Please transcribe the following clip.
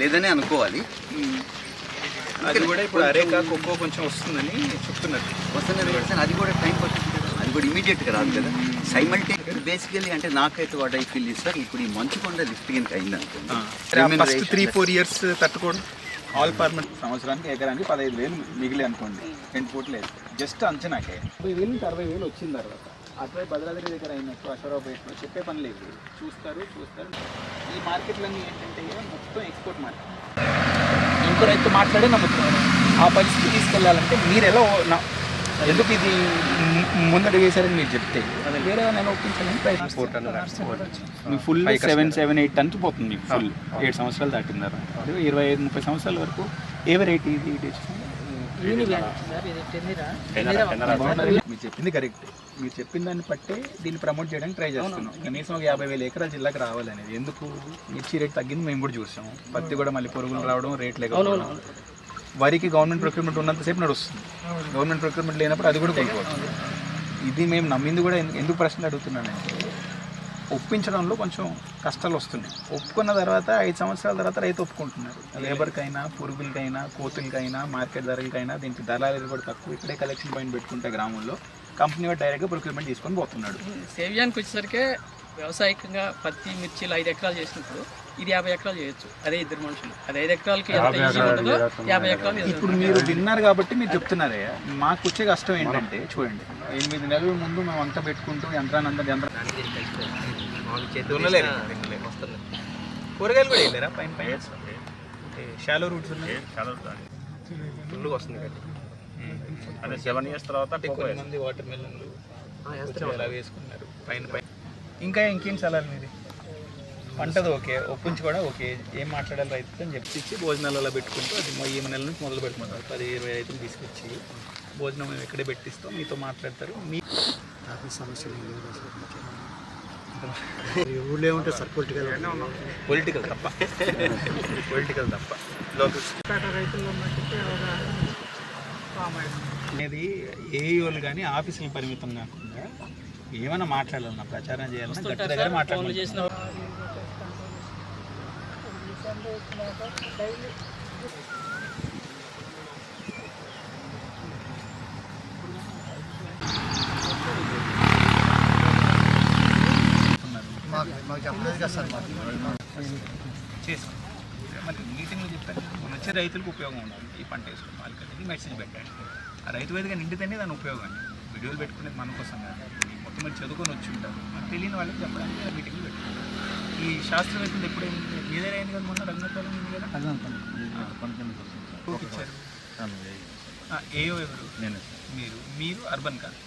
లేదని అనుకోవాలి. అది కూడా ఇప్పుడు అరేకా కొక్కో కొంచెం వస్తుందని చెప్తున్నారు. వస్తున్న రివర్సన్ అది కూడా టైం పడుతుంది కదా. అది కూడా ఇమీడియట్గా రాదు కదా. సైమల్టేనియస్ బేసికలీ అంటే నాకైతే వాట్ ఐ ఫీల్ సార్ ఇప్పుడు ఈ మంచు కొండ లిఫ్ట్ కింద అయింది అనుకోండి ఫస్ట్ త్రీ ఫోర్ ఇయర్స్ తట్టుకోవడం ఆల్ పర్మనెంట్ సంవత్సరానికి ఎకరానికి పదహైదు వేలు మిగిలి అనుకోండి. రెండు లేదు జస్ట్ అంచనాకే. ముప్పై వేలు అరవై వేలు వచ్చిన తర్వాత అటువైపు భద్రాద్రి దగ్గర అయినట్టు అశ్వరావుపేటలో చెప్పే పని లేదు. చూస్తారు చూస్తారు. ఈ మార్కెట్లన్నీ ఏంటంటే మొత్తం ఎక్స్పోర్ట్ మార్కెట్. ఇంకో రైతు మాట్లాడే నమ్ముతున్నారు ఆ పరిస్థితి తీసుకెళ్ళాలంటే మీరు ఎలా ఎందుకు ఇది ముందడు వేశారని మీరు చెప్తే? వేరే నేను ఒప్పించాలని ప్రయత్నిస్తాను full seven seven eight tons పోతుంది మీకు ఫుల్ ఏడు సంవత్సరాలు దాటిందారు అది ఇరవై ఐదు ముప్పై సంవత్సరాల వరకు ఏ వెరైటీ ఇది? ఇది వచ్చింది? మీరు చెప్పింది కరెక్ట్ మీరు చెప్పిన దాన్ని బట్టే దీన్ని ప్రమోట్ చేయడానికి ట్రై చేస్తున్నాం. కనీసం ఒక యాభై వేల ఎకరాల జిల్లాకి రావాలనేది ఎందుకు? మిర్చి రేట్ తగ్గింది మేము కూడా చూసాం. పత్తి కూడా మళ్ళీ పురుగులు రావడం రేట్ లేకపోవడం. వరికి గవర్నమెంట్ ప్రొక్యూర్మెంట్ ఉన్నంతసేపు నడుస్తుంది. గవర్నమెంట్ ప్రొక్యూర్మెంట్ లేనప్పుడు అది కూడా కోల్పోతుంది ఇది మేము నమ్మింది కూడా ఎందు- ఎందుకు ప్రశ్నలు అడుగుతున్నానంటే ఒప్పించడంలో కొంచెం కష్టాలు వస్తున్నాయి ఒప్పుకున్న తర్వాత ఐదు సంవత్సరాల తర్వాత రైతు ఒప్పుకుంటున్నారు. లేబర్కైనా పురుగులకైనా కోతులకైనా మార్కెట్ ధరలకైనా దీనికి దళాలు కూడా తక్కువ ఇక్కడే కలెక్షన్ పాయింట్ పెట్టుకుంటే గ్రామంలో కంపెనీ వాడు డైరెక్ట్గా ప్రొక్యూర్మెంట్ తీసుకొని పోతున్నాడు. సేవ్యానికి వచ్చేసరికి వ్యవసాయకంగా పత్తి మిర్చిలు ఐదు ఎకరాలు చేసినప్పుడు ఇది యాభై ఎకరాలు చేయొచ్చు. అదే ఇద్దరు మనుషులు. అది ఐదు ఎకరాలకి ఎంత ఈజీ ఉంటుందో యాభై ఎకరాలు ఇప్పుడు మీరు విన్నారు కాబట్టి మీరు చెప్తున్నారే మాకు వచ్చే కష్టం ఏంటంటే చూడండి. ఎనిమిది నెలల ముందు మేము అంతా పెట్టుకుంటూ యంత్రాన్ని అంతా యంత్రం. కూరగాయలు కూడా వెళ్ళారా పైన పైన. షాలో రూట్స్ ఉన్నాయి? వస్తుంది అదే సెవెన్ ఇయర్స్ తర్వాత మంది వాటర్ మెలన్లు అలా వేసుకున్నారు. పైన పైన. ఇంకా ఇంకేం సలాలు మీది? పంటది ఓకే ఒప్పించి కూడా ఓకే. ఏం మాట్లాడాలి రైతు అని చెప్పి ఇచ్చి భోజనాలు అలా పెట్టుకుంటూ అది మొ- ఈ నెల నుంచి మొదలు పెట్టుకుంటారు పది ఇరవై రైతులు తీసుకొచ్చి భోజనం మేము ఎక్కడే పెట్టిస్తాం మీతో మాట్లాడతారు. మీ ఊళ్ళో ఏముంటుంది సార్ పొలిటికల్ పొలిటికల్ తప్ప. పొలిటికల్ తప్ప. లోకల్ అనేది ఏఈఓలు కానీ ఆఫీసులు పరిమితం కాకుండా ఏమైనా మాట్లాడాలన్నా ప్రచారం చేయాలన్నా గట్టి దగ్గర ఫోన్లు మాట్లాడాలి చేసుకో మరి మీటింగ్లో చెప్పాను మన వచ్చే రైతులకు ఉపయోగం ఉండాలి ఈ పంట వేసుకుని వాళ్ళకి మెసేజ్ పెట్టండి ఆ రైతు వేదిక నిండితేనే దాని ఉపయోగం అండి. వీడియోలు పెట్టుకునేది మన కోసం కాదు. మీరు చదువుకొని వచ్చి ఉంటారు. మనకు తెలియని వాళ్ళకి చెప్పడానికి మీటింగ్లు పెట్టండి ఈ శాస్త్రవేత్తలు ఎప్పుడైంది మీదే అయింది కదా మొన్న రంగపాలెం ఉంది కదా? ఇచ్చారు. ఏయో ఎవరు? నేను మీరు. మీరు అర్బన్ కాదు.